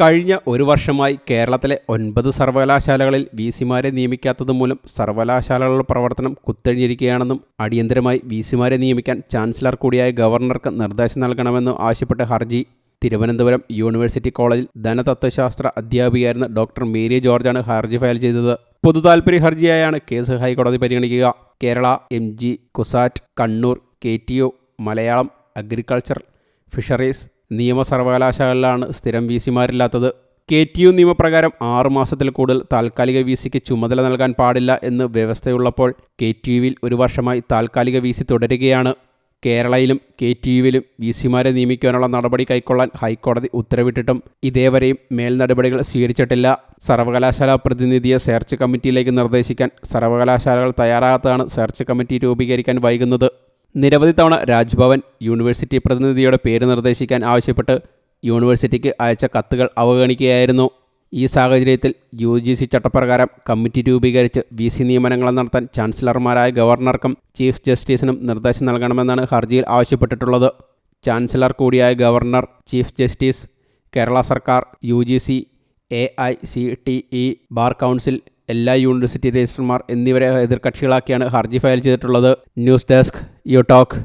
കഴിഞ്ഞ ഒരു വർഷമായി കേരളത്തിലെ ഒൻപത് സർവകലാശാലകളിൽ വി സിമാരെ നിയമിക്കാത്തത് മൂലം സർവകലാശാലകളുടെ പ്രവർത്തനം കുത്തഴിഞ്ഞിരിക്കുകയാണെന്നും അടിയന്തരമായി വി സിമാരെ നിയമിക്കാൻ ചാൻസലർ കൂടിയായ ഗവർണർക്ക് നിർദ്ദേശം നൽകണമെന്നും ആവശ്യപ്പെട്ട ഹർജി. തിരുവനന്തപുരം യൂണിവേഴ്സിറ്റി കോളേജിൽ ധനതത്വശാസ്ത്ര അധ്യാപികയായിരുന്ന ഡോക്ടർ മേരി ജോർജാണ് ഹർജി ഫയൽ ചെയ്തത്. പൊതുതാൽപര്യ ഹർജിയായാണ് കേസ് ഹൈക്കോടതി പരിഗണിക്കുക. Kerala M G CUSAT Kannur K T O Malayalam agriculture fisheries നിയമ സർവകലാശാലകളിലാണ് സ്ഥിരം വി സിമാരില്ലാത്തത് കെ ടി യു നിയമപ്രകാരം ആറ് മാസത്തിൽ കൂടുതൽ താൽക്കാലിക വി സിക്ക് ചുമതല നൽകാൻ പാടില്ല എന്ന് വ്യവസ്ഥയുള്ളപ്പോൾ കെ ടി യുവിൽ ഒരു വർഷമായി താൽക്കാലിക വി സി തുടരുകയാണ്. കേരളയിലും കെ ടി യുവിലും വി സിമാരെ നിയമിക്കാനുള്ള നടപടി കൈക്കൊള്ളാൻ ഹൈക്കോടതി ഉത്തരവിട്ടിട്ടും ഇതേവരെയും മേൽ നടപടികൾ സ്വീകരിച്ചിട്ടില്ല. സർവകലാശാല പ്രതിനിധിയെ സെർച്ച് കമ്മിറ്റിയിലേക്ക് നിർദ്ദേശിക്കാൻ സർവകലാശാലകൾ തയ്യാറാകാത്തതാണ് സെർച്ച് കമ്മിറ്റി രൂപീകരിക്കാൻ വൈകുന്നത്. നിരവധി തവണ രാജ്ഭവൻ യൂണിവേഴ്സിറ്റി പ്രതിനിധിയുടെ പേര് നിർദ്ദേശിക്കാൻ ആവശ്യപ്പെട്ട് യൂണിവേഴ്സിറ്റിക്ക് അയച്ച കത്തുകൾ അവഗണിക്കുകയായിരുന്നു. ഈ സാഹചര്യത്തിൽ യു ജി സി ചട്ടപ്രകാരം കമ്മിറ്റി രൂപീകരിച്ച് വി സി നിയമനങ്ങൾ നടത്താൻ ചാൻസലർമാരായ ഗവർണർക്കും ചീഫ് ജസ്റ്റിസിനും നിർദ്ദേശം നൽകണമെന്നാണ് ഹർജിയിൽ ആവശ്യപ്പെട്ടിട്ടുള്ളത്. ചാൻസലർ കൂടിയായ ഗവർണർ ചീഫ് ജസ്റ്റിസ് കേരള സർക്കാർ U G C A I C T E bar council എല്ലാ യൂണിവേഴ്സിറ്റി രജിസ്ട്രർമാർ എന്നിവരെ എതിർകക്ഷികളാക്കിയാണ് ഹർജി ഫയൽ ചെയ്തിട്ടുള്ളത്. News desk you talk